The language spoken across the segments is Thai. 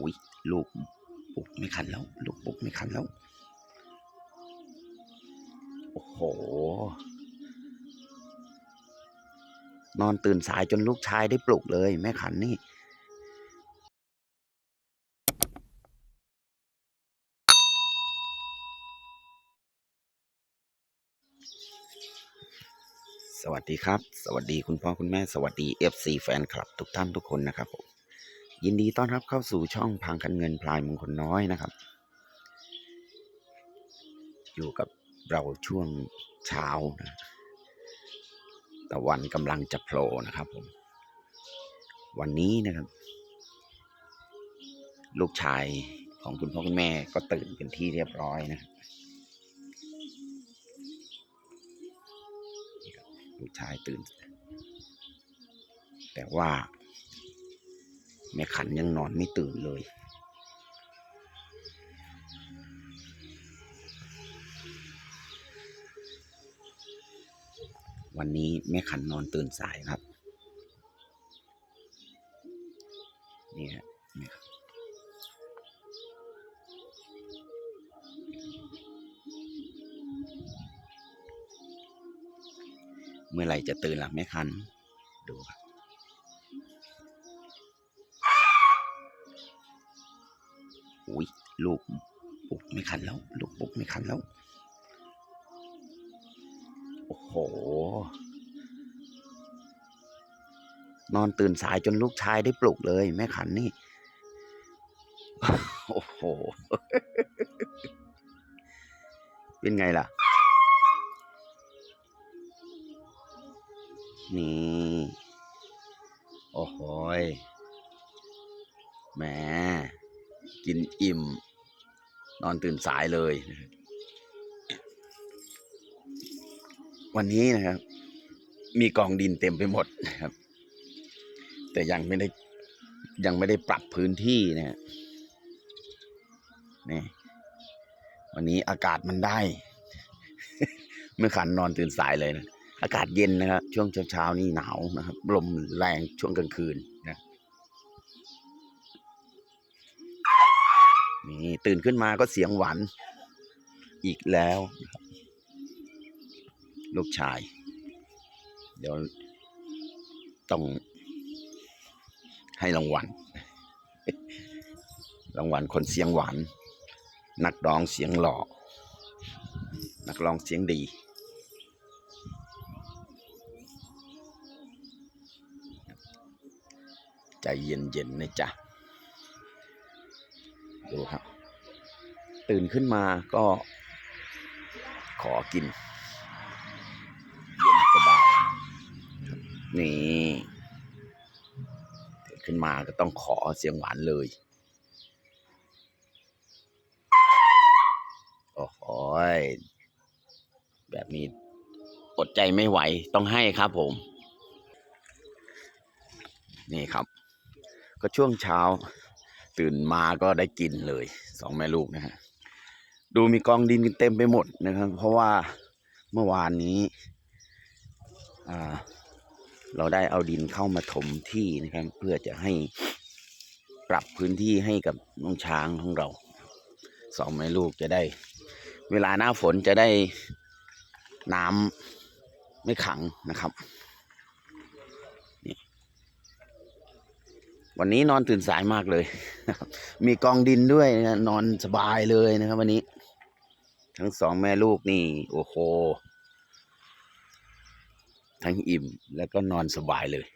อุ้ยลูกปลุกไม่คันแล้ว ลูกปลุกไม่คันแล้ว โอ้โห นอนตื่นสายจนลูกชายได้ปลุกเลย แม่ขันนี่สวัสดีครับ สวัสดีคุณพ่อคุณแม่ สวัสดี FC แฟนคลับทุกท่านทุกคนนะครับผม ยินดีต้อนรับเข้าสู่ช่องพังคันเงินพลายมงคลน้อยนะครับ อยู่กับเราช่วงเช้านะตะวันกำลังจะโผล่นะครับผม วันนี้นะครับ ลูกชายของคุณพ่อคุณแม่ก็ตื่นเป็นที่เรียบร้อยนะลูกชายตื่น แต่ว่า แม่ขันยังนอนไม่ตื่นเลย วันนี้แม่ขันนอนตื่นสายครับนี่ฮะแม่ขันเมื่อไหร่จะตื่นล่ะแม่ขัน อุ้ยลูกปลุกไม่คันแล้ว ลูกปลุกไม่คันแล้ว โอ้โห นอนตื่นสายจนลูกชายได้ปลุกเลยแม่ขันนี่ โอ้โห เป็นไงล่ะ นี่ โอ้โหยแหม กินอิ่ม นอนตื่นสายเลย วันนี้นะครับ มีกองดินเต็มไปหมดนะครับ แต่ยังไม่ได้ยังไม่ได้ปรับพื้นที่นะฮะนี่วันนี้อากาศมันได้ เมื่อขันนอนตื่นสายเลยนะ อากาศเย็นนะครับช่วงเช้าๆนี่หนาวนะครับ ลมแรงช่วงกลางคืน นี่ตื่นขึ้นมาก็เสียงหวานอีกแล้ว ลูกชาย เดี๋ยวต้องให้รางวัลรางวัลคนเสียงหวาน นักร้องเสียงหล่อ นักร้องเสียงดีใจเย็นๆนะจ๊ะ ดูครับ ตื่นขึ้นมาก็ขอกินเย็นสบายนี่ตื่นขึ้นมาก็ต้องขอเสียงหวานเลย โอ้โหยแบบนี้อดใจไม่ไหวต้องให้ครับผม นี่ครับ ก็ช่วงเช้า ตื่นมาก็ได้กินเลยสองแม่ลูกนะฮะดูมีกองดินกันเต็มไปหมดนะครับ เพราะว่าเมื่อวานนี้เราได้เอาดินเข้ามาถมที่นะครับ เพื่อจะให้ปรับพื้นที่ให้กับน้องช้างของเรา สองแม่ลูกจะได้ เวลาหน้าฝนจะได้น้ำไม่ขังนะครับ วันนี้นอนตื่นสายมากเลย มีกองดินด้วยนะนอนสบายเลยนะครับ วันนี้ ทั้งสองแม่ลูกนี่ โอ้โห ทั้งอิ่มแล้วก็นอนสบายเลย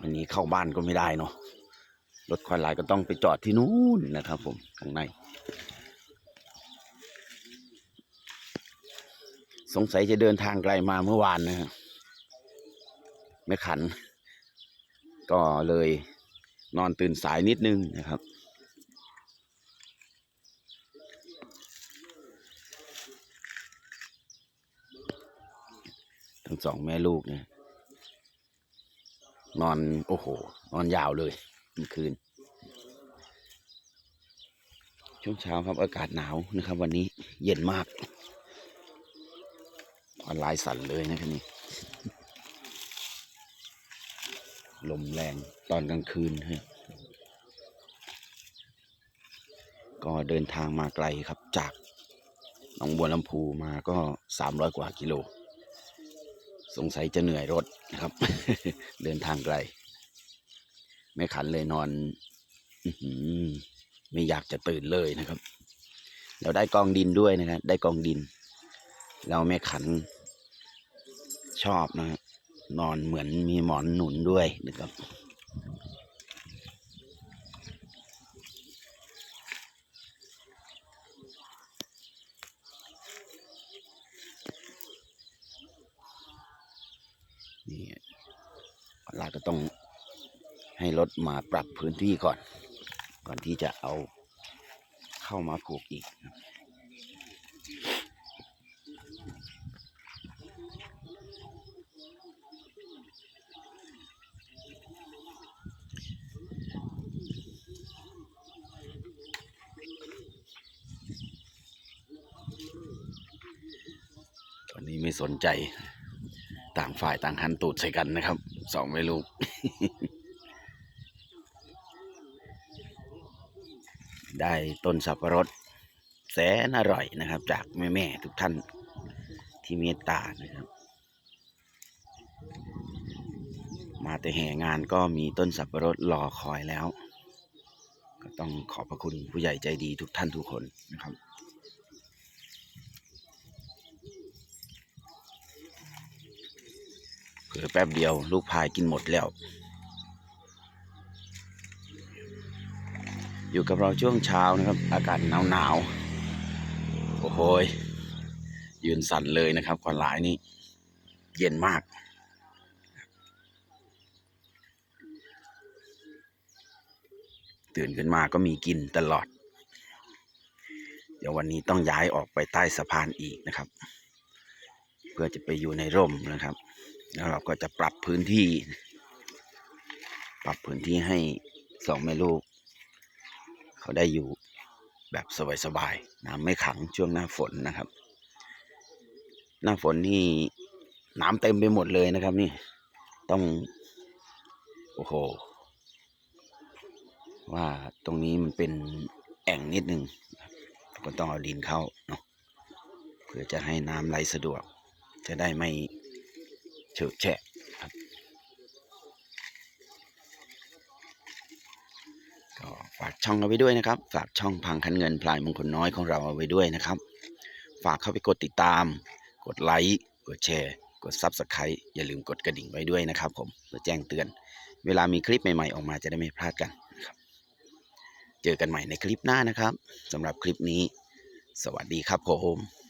วันนี้เข้าบ้านก็ไม่ได้เนาะรถควายลายก็ต้องไปจอดที่นู้นนะครับ ผมข้างใน สงสัยจะเดินทางไกลมาเมื่อวานนะครั บไม่ขัน ก็เลยนอนตื่นสายนิดนึงนะครับ ทั้งสองแม่ลูกเนี่ยนอนโอ้โห นอนยาวเลยเมื่อคืน ช่วงเช้าครับอากาศหนาวนะครับ วันนี้เย็นมากออนไลน์สั่นเลยนะครับนี่ ล มแรงตอนกลางคืนฮะก็เดินทางมาไกลครับจากหนองบัวลำพูมาก็สามร้อยกว่ากิโล สงสัยจะเหนื่อยรถนะครับ เดินทางไกลไม่ขันเลยนอนไม่อยากจะตื่นเลยนะครับ เราได้กองดินด้วยนะครับ ได้กองดิน เราไม่ขันชอบนะครับ นอนเหมือนมีหมอนหนุนด้วยนะครับ นี่เราก็ต้องให้รถมาปรับพื้นที่ก่อน ก่อนที่จะเอาเข้ามาผูกอีก นี้ไม่สนใจต่างฝ่ายต่างหันตูดใส่กันนะครับสองไม่ลูกได้ต้นสับปะรดแสนอร่อยนะครับ จากแม่ๆทุกท่านที่เมตตานะครับ มาแต่แห่งานก็มีต้นสับปะรดรอคอยแล้ว ก็ต้องขอบพระคุณผู้ใหญ่ใจดีทุกท่านทุกคนนะครับ เผื่อแป๊บเดียว ลูกพายกินหมดแล้ว อยู่กับเราช่วงเช้านะครับ อากาศหนาวหนาวโอ้โหยยืนสั่นเลยนะครับก่อนหลายนี่เย็นมากตื่นขึ้นมาก็มีกินตลอด เดี๋ยววันนี้ต้องย้ายออกไปใต้สะพานอีกนะครับ เพื่อจะไปอยู่ในร่มนะครับ แล้วเราก็จะปรับพื้นที่ ปรับพื้นที่ให้สองแม่ลูก เขาได้อยู่แบบสบายๆน้ำไม่ขังช่วงหน้าฝนนะครับ หน้าฝนนี่น้ำเต็มไปหมดเลยนะครับ นี่ต้อง โอ้โห ว่าตรงนี้มันเป็นแอ่งนิดนึงก็ต้องเอาดินเข้าเนาะเพื่อจะให้น้ำไหลสะดวก จะได้ไม่ เฉอะแฉะก็ฝากช่องเอาไว้ด้วยนะครับ ฝากช่องพังคันเงินพลายมงคลน้อยของเราเอาไว้ด้วยนะครับ ฝากเข้าไปกดติดตาม กดไลค์กดแชร์ กดซับสไครต์อย่าลืมกดกระดิ่งไว้ด้วยนะครับ ผมเพื่อแจ้งเตือน เวลามีคลิปใหม่ๆออกมาจะได้ไม่พลาดกันนะครับเจอกันใหม่ในคลิปหน้านะครับสำหรับคลิปนี้ สวัสดีครับผม